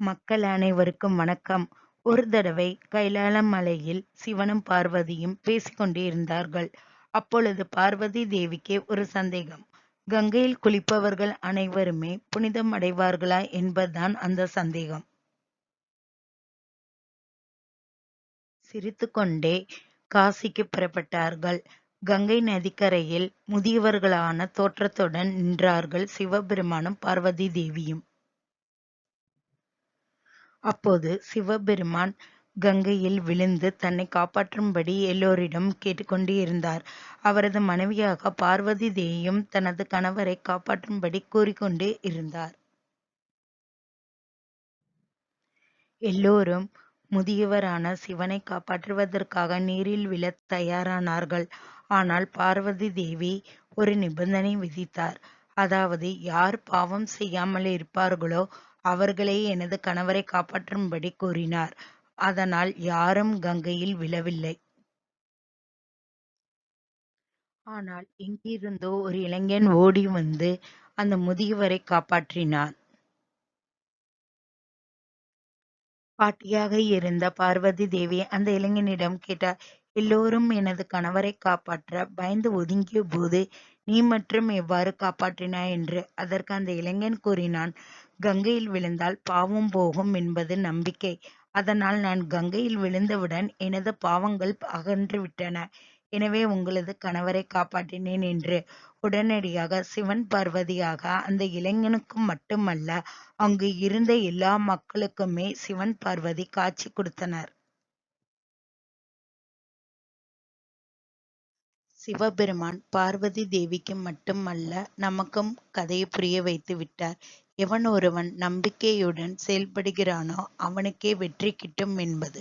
மக்கள் அனைவருக்கும் வணக்கம். ஒரு தடவை கைலாய மலையில் சிவனும் பார்வதியும் பேசிக் கொண்டிருந்தார்கள். அப்பொழுது பார்வதி தேவிக்கு ஒரு சந்தேகம். கங்கையில் குளிப்பவர்கள் அனைவருமே புனிதம் அடைவார்களா என்பதுதான் அந்த சந்தேகம். சிரித்துக்கொண்டே காசிக்குப் புறப்பட்டார்கள். கங்கை நதிக்கரையில் முதியவர்களான தோற்றத்துடன் நின்றார்கள் சிவபெருமானும் பார்வதி தேவியும். அப்போது சிவபெருமான் கங்கையில் விழுந்து தன்னை காப்பாற்றும்படி எல்லோரிடம் கேட்டுக்கொண்டு கொண்டிருந்தார். அவரது மனைவியாக பார்வதி தேவியும் தனது கணவரை காப்பாற்றும்படி கூறிக்கொண்டு இருந்தார். எல்லோரும் முதியவரான சிவனை காப்பாற்றுவதற்காக நீரில் விழத் தயாரானார்கள். ஆனால் பார்வதி தேவி ஒரு நிபந்தனை விதித்தார். அதாவது யார் பாவம் செய்யாமல் இருப்பார்களோ அவர்களே எனது கணவரை காப்பாற்றும்படி கூறினார். அதனால் யாரும் கங்கையில் விழவில்லை. ஆனால் எங்கிருந்தோ ஒரு இளைஞன் ஓடி வந்து அந்த முதியவரை காப்பாற்றினான். பாட்டியாக இருந்த பார்வதி தேவி அந்த இளைஞனிடம் கேட்டார் எல்லோரும் எனது கணவரை காப்பாற்ற பயந்து ஒதுங்கிய போது நீ மட்டும் எவ்வாறு காப்பாற்றினாய் என்று. அதற்கு அந்த இளைஞன் கூறினான் கங்கையில் விழுந்தால் பாவம் போகும் என்பது நம்பிக்கை. அதனால் நான் கங்கையில் விழுந்தவுடன் எனது பாவங்கள் அகன்று விட்டன எனவே உங்களது கணவரை காப்பாற்றினேன் என்று. உடனடியாக சிவன் பார்வதியாக அந்த இளைஞனுக்கு மட்டுமல்ல அங்கு இருந்த எல்லா மக்களுக்குமே சிவன் பார்வதி காட்சி கொடுத்தனர். சிவபெருமான் பார்வதி தேவிக்கு மட்டுமல்ல நமக்கும் கதையை புரிய வைத்து விட்டார். எவன் ஒருவன் நம்பிக்கையுடன் செயல்படுகிறானோ அவனுக்கே வெற்றி கிட்டும் என்பது.